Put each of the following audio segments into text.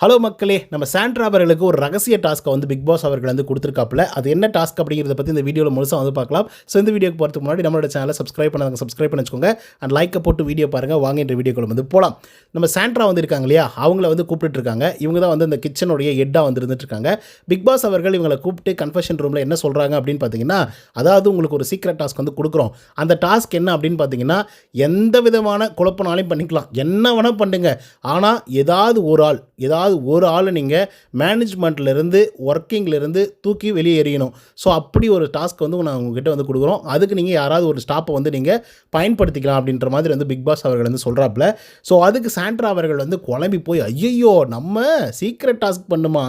Hello மக்களே நம்ம Sandra அவர்களுக்கு ஒரு ரகசிய டாஸ்க்கை வந்து பிக் பாஸ் அவர்கள் வந்து கொடுத்துருக்காப்புல. அது என்ன டாஸ்க் அப்படிங்கிறத பற்றி இந்த வீடியோவில் முழுசாக வந்து பார்க்கலாம். ஸோ இந்த வீடியோக்கு போகிறதுக்கு முன்னாடி நம்மளோட சேனலை சப்ஸ்கிரைப் பண்ணாங்க சப்ஸ்கிரைப் பண்ணி வச்சுக்கோங்க அண்ட் லைக்கை போட்டு வீடியோ பாருங்கள் வாங்க இந்த வீடியோக்குள்ள வந்து போகலாம் நம்ம சாண்ட்ரா வந்து இருக்காங்க இல்லையா? அவங்கள வந்து கூப்பிட்டுருக்காங்க இவங்க தான் வந்து இந்த கிச்சனுடைய ஹெட்டாக வந்து பிக் பாஸ் அவர்கள் இவங்களை கூப்பிட்டு கன்ஃபெஷன் ரூமில் என்ன சொல்கிறாங்க அப்படின்னு பார்த்தீங்கன்னா அதாவது உங்களுக்கு ஒரு சீக்ரெட் டாஸ்க் வந்து கொடுக்குறோம். அந்த டாஸ்க் என்ன அப்படின்னு பார்த்தீங்கன்னா எந்த விதமான குழப்பனாலையும் பண்ணிக்கலாம். என்ன வேணால் பண்ணுங்கள் ஆனால் ஏதாவது ஒரு ஆள் ஏதாவது ஒரு ஆளை நீங்கள் மேனேஜ்மெண்ட்லேருந்து ஒர்க்கிங்லேருந்து தூக்கி வெளியே எறியணும். ஸோ அப்படி ஒரு டாஸ்க் வந்து நான் உங்ககிட்ட வந்து கொடுக்குறோம். அதுக்கு நீங்கள் யாராவது ஒரு ஸ்டாப்பை வந்து நீங்கள் பயன்படுத்திக்கலாம் அப்படின்ற மாதிரி வந்து பிக் பாஸ் அவர்கள் வந்து சொல்கிறாப்புல ஸோ அதுக்கு சாண்ட்ரா அவர்கள் வந்து குழம்பி போய் ஐயையோ நம்ம சீக்ரெட் டாஸ்க் பண்ணுமா?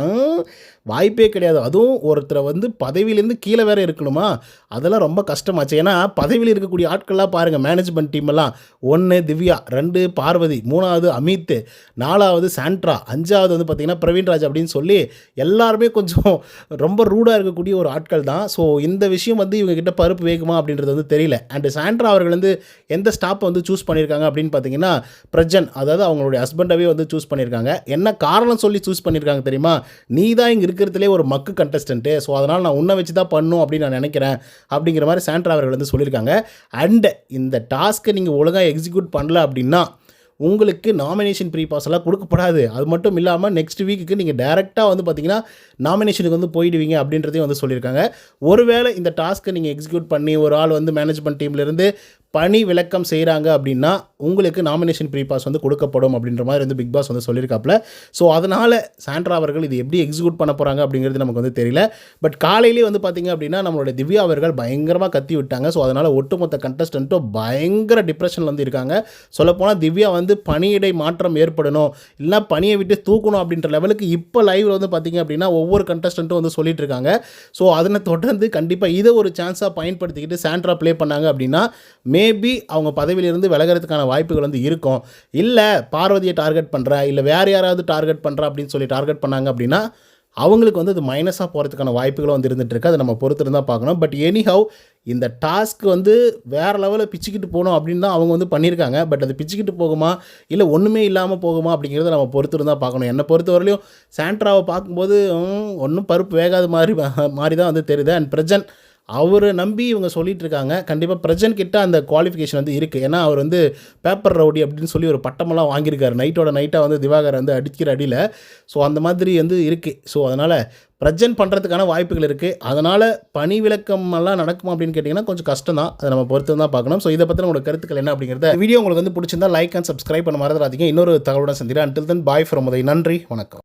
வாய்ப்பே கிடையாது. அதுவும் ஒருத்தரை வந்து பதவியிலேருந்து கீழே வேற இருக்கணுமா? அதெல்லாம் ரொம்ப கஷ்டமாச்சு. ஏன்னா பதவியில் இருக்கக்கூடிய ஆட்கள்லாம் பாருங்கள் மேனேஜ்மெண்ட் டீம் எல்லாம். ஒன்று திவ்யா ரெண்டு பார்வதி மூணாவது அமித் நாலாவது சாண்ட்ரா அஞ்சாவது வந்து பார்த்திங்கன்னா பிரவீன்ராஜ் அப்படின்னு சொல்லி எல்லாருமே கொஞ்சம் ரொம்ப ரூடாக இருக்கக்கூடிய ஒரு ஆட்கள் தான். ஸோ இந்த விஷயம் வந்து இவங்க கிட்ட பருப்பு வேகுமா அப்படின்றது வந்து தெரியல. அண்டு சாண்ட்ரா அவர்கள் வந்து எந்த ஸ்டாப்பை வந்து சூஸ் பண்ணியிருக்காங்க அப்படின்னு பார்த்தீங்கன்னா பிரஜன் அதாவது அவங்களுடைய ஹஸ்பண்டவே வந்து சூஸ் பண்ணியிருக்காங்க. என்ன காரணம் சொல்லி சூஸ் பண்ணியிருக்காங்க தெரியுமா? நீ தான் இங்கே இருக்கிறதுலே ஒரு மக்கு கண்டஸ்டன்ட்டு ஸோ அதனால் நான் உன்னை வச்சு தான் பண்ணும் அப்படின்னு நான் நினைக்கிறேன் அப்படிங்கிற மாதிரி சாண்ட்ரா அவர்கள் வந்து சொல்லியிருக்காங்க. அண்ட் இந்த டாஸ்க்கை நீங்கள் ஒழுங்காக எக்ஸிக்யூட் பண்ணல அப்படின்னா உங்களுக்கு நாமினேஷன் ப்ரீ பாஸ் எல்லாம் கொடுக்கப்படாது. அது மட்டும் இல்லாமல் நெக்ஸ்ட் வீக்குக்கு நீங்கள் டேரெக்டாக வந்து பார்த்தீங்கன்னா நாமினேஷனுக்கு வந்து போயிடுவீங்க அப்படின்றதையும் வந்து சொல்லியிருக்காங்க. ஒருவேளை இந்த டாஸ்க்கை நீங்கள் எக்ஸிக்யூட் பண்ணி ஒரு ஆள் வந்து மேனேஜ்மெண்ட் டீம்லேருந்து பணி விளக்கம் செய்கிறாங்க அப்படின்னா உங்களுக்கு நாமினேஷன் ப்ரீ பாஸ் வந்து கொடுக்கப்படும் அப்படின்ற மாதிரி வந்து பிக் பாஸ் வந்து சொல்லியிருக்காப்புல. ஸோ அதனால் சாண்ட்ரா அவர்கள் இது எப்படி எக்ஸிக்யூட் பண்ண போகிறாங்க அப்படிங்கிறது நமக்கு வந்து தெரியல. பட் காலையிலேயே வந்து பார்த்திங்க அப்படின்னா நம்மளுடைய திவ்யா அவர்கள் பயங்கரமாக கத்தி விட்டாங்க. ஸோ அதனால் ஒட்டுமொத்த கண்டஸ்டண்ட்டும் பயங்கர டிப்ரெஷனில் வந்து இருக்காங்க. சொல்லப்போனால் திவ்யா வந்து பணியிடை மாற்றம் ஏற்படணும். இல்லைனா பணியை விட்டு தூக்கணும் அப்படின்ற லெவலுக்கு இப்போ லைவில் வந்து பார்த்தீங்க அப்படின்னா ஒவ்வொரு கண்டஸ்டண்ட்டும் வந்து சொல்லிட்டு இருக்காங்க. ஸோ அதனை தொடர்ந்து கண்டிப்பாக இதை ஒரு சான்ஸாக பயன்படுத்திக்கிட்டு சாண்ட்ரா ப்ளே பண்ணாங்க அப்படின்னா மே மேபி அவங்க பதவியிலிருந்து விலகிறதுக்கான வாய்ப்புகள் வந்து இருக்கும். இல்லை பார்வதியை டார்கெட் பண்ணுறேன் இல்லை வேறு யாராவது டார்கெட் பண்ணுறா அப்படின்னு சொல்லி டார்கெட் பண்ணாங்க அப்படின்னா அவங்களுக்கு வந்து அது மைனஸாக போகிறதுக்கான வாய்ப்புகளும் வந்து இருந்துகிட்ருக்கு அதை நம்ம பொறுத்து தான் பார்க்கணும். பட் எனி ஹவ் இந்த டாஸ்க் வந்து வேறு லெவலில் பிச்சுக்கிட்டு போகணும் அப்படின்னு தான் அவங்க வந்து பண்ணியிருக்காங்க. பட் அது பிச்சுக்கிட்டு போகுமா? இல்லை ஒன்றுமே இல்லாமல் போகுமா? அப்படிங்கிறத நம்ம பொறுத்து தான் பார்க்கணும். என்னை பொறுத்தவரையிலையும் சாண்ட்ராவை பார்க்கும்போது ஒன்றும் பருப்பு வேகாத மாதிரி மாதிரி தான் வந்து தெரியுது. அண்ட் பிரஜன் அவரை நம்பி இவங்க சொல்லிட்டு இருக்காங்க கண்டிப்பாக பிரஜன் கிட்ட அந்த குவாலிஃபிகேஷன் வந்து இருக்குது ஏன்னா அவர் வந்து பேப்பர் ரவுடி அப்படின்னு சொல்லி ஒரு பட்டமெல்லாம் வாங்கியிருக்காரு. நைட்டோட நைட்டாக வந்து திவாகர் வந்து அடிக்கிற அடியில். ஸோ அந்த மாதிரி வந்து இருக்குது ஸோ அதனால் பிரஜன் பண்ணுறதுக்கான வாய்ப்புகள் இருக்குது அதனால் பணி விளக்கம் எல்லாம் நடக்குமா அப்படின்னு கேட்டிங்கன்னா கொஞ்சம் கஷ்டம் தான் அதை நம்ம பொறுத்து தான் பார்க்கணும். ஸோ இதை பற்றின உங்களோட கருத்துக்கள் என்ன அப்படிங்கிறத வீடியோ உங்களுக்கு வந்து பிடிச்சிருந்தா லைக் அண்ட் சப்ஸ்கிரைப் பண்ண மறந்துடாதீங்க. இன்னொரு தகவலுடன் சந்திக்கிறேன். Until then bye from Uday. நன்றி. வணக்கம்.